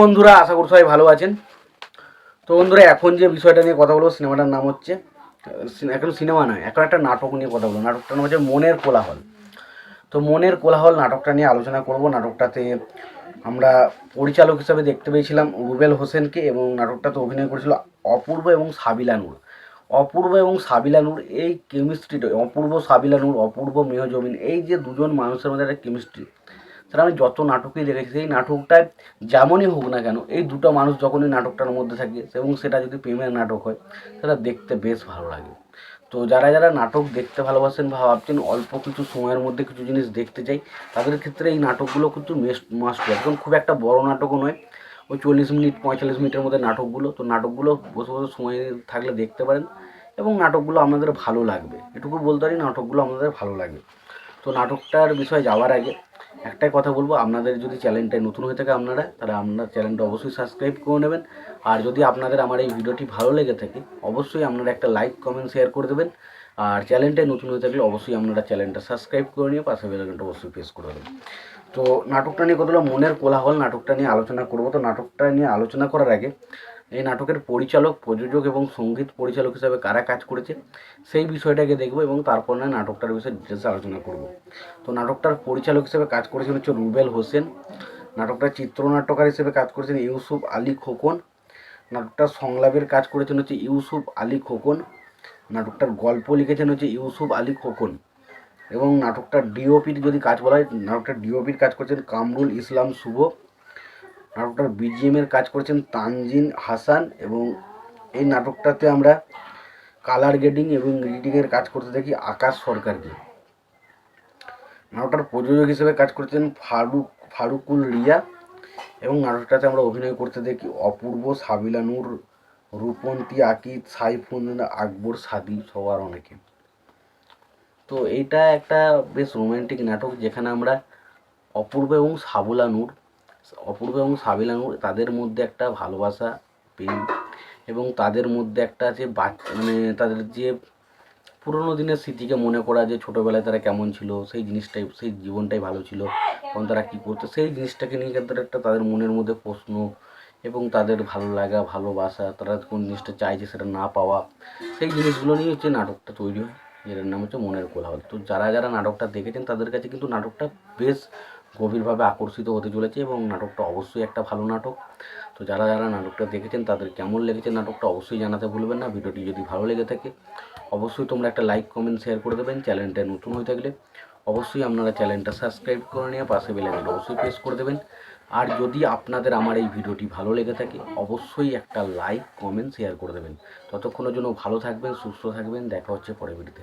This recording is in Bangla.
বন্ধুরা, আশা করি সবাই ভালো আছেন। তো বন্ধুরা, এখন যে বিষয়টা নিয়ে কথা বলব, সিনেমাটার নাম হচ্ছে এখন সিনেমা নয়, এখন একটা নাটক নিয়ে কথা বলব। নাটকটার নাম হচ্ছে মনের কোলাহল। তো মনের কোলাহল নাটকটা নিয়ে আলোচনা করব। নাটকটাতে আমরা পরিচালক হিসাবে দেখতে পেয়েছিলাম রুবেল হোসেনকে এবং নাটকটাতে অভিনয় করেছিল অপূর্ব এবং সাবিলা নূর। অপূর্ব এবং সাবিলা নূর, এই কেমিস্ট্রিটা অপূর্ব সাবিলা নূর, অপূর্ব মেহজমিন, এই যে দুজন মানুষের মধ্যে একটা কেমিস্ট্রি সেটা আমি যত নাটকই দেখেছি, সেই নাটকটায় যেমনই হোক না কেন, এই দুটো মানুষ যখনই নাটকটার মধ্যে থাকে এবং সেটা যদি প্রেমের নাটক হয়, সেটা দেখতে বেশ ভালো লাগে। তো যারা যারা নাটক দেখতে ভালোবাসেন বা ভাবছেন অল্প কিছু সময়ের মধ্যে কিছু জিনিস দেখতে চাই, তাদের ক্ষেত্রে এই নাটকগুলো কিন্তু মেস্ট মাস্ট একদম খুব একটা বড় নাটকও নয়, ওই চল্লিশ মিনিট, পঁয়তাল্লিশ মিনিটের মধ্যে নাটকগুলো। তো নাটকগুলো বসে বসে সময় থাকলে দেখতে পারেন এবং নাটকগুলো আমাদের ভালো লাগবে। এটুকু বলতে পারি, নাটকগুলো আমাদের ভালো লাগে। তো নাটকটার বিষয়ে যাওয়ার আগে একটাই কথা বলব, আপনাদের যদি চ্যানেলটায় নতুন হয়ে থাকে আপনারা, তাহলে আপনার চ্যানেলটা অবশ্যই সাবস্ক্রাইব করে নেবেন। আর যদি আপনাদের আমার এই ভিডিওটি ভালো লেগে থাকে, অবশ্যই আপনারা একটা লাইক কমেন্ট শেয়ার করে দেবেন। আর চ্যানেলটায় নতুন হয়ে থাকলে অবশ্যই আপনারা চ্যানেলটা সাবস্ক্রাইব করে নিয়ে পাশে বেলাঘন্টা অবশ্যই প্রেস করে দেবেন। তো নাটকটা নিয়ে কতগুলো মনের কোলাহল, নাটকটা নিয়ে আলোচনা করব। তো নাটকটা নিয়ে আলোচনা করার আগে এই নাটকের পরিচালক, প্রযোজক এবং সংগীত পরিচালক হিসাবে কারা কাজ করেছে, সেই বিষয়টাকে দেখব এবং তারপর না নাটকটার বিষয়ে ডিটেলসে আলোচনা করব। তো নাটকটার পরিচালক হিসেবে কাজ করেছেন হচ্ছে রুবেল হোসেন, নাটকটার চিত্রনাট্যকার হিসেবে কাজ করেছেন ইউসুফ আলী খোকন, নাটকটার সংলাপের কাজ করেছেন হচ্ছে ইউসুফ আলী খোকন, নাটকটার গল্প লিখেছেন হচ্ছে ইউসুফ আলী খোকন এবং নাটকটার ডিওপির যদি কাজ বলা হয়, নাটকটার ডিওপির কাজ করেছেন কামরুল ইসলাম শুভ। নাটকটার বিজিএমের কাজ করেছেন তানজিন হাসান এবং এই নাটকটাতে আমরা কালার গ্রেডিং এবং রিডিংয়ের কাজ করতে দেখি আকাশ সরকারকে। নাটকটার প্রযোজক হিসেবে কাজ করেছেন ফারুক, ফারুকুল রিয়া এবং নাটকটাতে আমরা অভিনয় করতে দেখি অপূর্ব, সাবিলা নূর, রূপন্তী আকিদ সাইফুন আকবর সাদি সবার অনেকে। তো এইটা একটা বেশ রোমান্টিক নাটক যেখানে আমরা অপূর্ব এবং সাবুলা নূর অপূর্ব এবং সাবিলা নূর তাদের মধ্যে একটা ভালোবাসা, প্রেম এবং তাদের মধ্যে একটা যে বাচ্চা মানে তাদের যে পুরোনো দিনের স্মৃতিকে মনে করা যে ছোটোবেলায় তারা কেমন ছিল, সেই জিনিসটাই, সেই জীবনটাই ভালো ছিল তখন তারা কী করতো, সেই জিনিসটাকে নিয়ে তাদের একটা তাদের মনের মধ্যে প্রশ্ন এবং তাদের ভালো লাগা, ভালোবাসা, তারা কোন জিনিসটা চাইছে সেটা না পাওয়া, সেই জিনিসগুলো নিয়ে হচ্ছে নাটকটা তৈরি হয়, যেটার নাম হচ্ছে মনের কোলাহল। তো যারা যারা নাটকটা দেখেছেন, তাদের কাছে কিন্তু নাটকটা বেশ গভীরভাবে আকর্ষিত হতে চলেছে এবং নাটকটা অবশ্যই একটা ভালো নাটক। তো যারা যারা নাটকটা দেখেছেন, তাদের কেমন লেগেছে নাটকটা অবশ্যই জানাতে ভুলবেন না। ভিডিওটি যদি ভালো লেগে থাকে, অবশ্যই তোমরা একটা লাইক, কমেন্ট, শেয়ার করে দেবেন। চ্যানেলটা নতুন হয়ে থাকলে অবশ্যই আপনারা চ্যানেলটা সাবস্ক্রাইব করে নিয়ে পাশে বেলাইকনটা অবশ্যই প্রেস করে দেবেন। আর যদি আপনাদের আমার এই ভিডিওটি ভালো লেগে থাকে, অবশ্যই একটা লাইক, কমেন্ট, শেয়ার করে দেবেন। ততক্ষণের জন্য ভালো থাকবেন, সুস্থ থাকবেন। দেখা হচ্ছে পরের ভিডিওতে।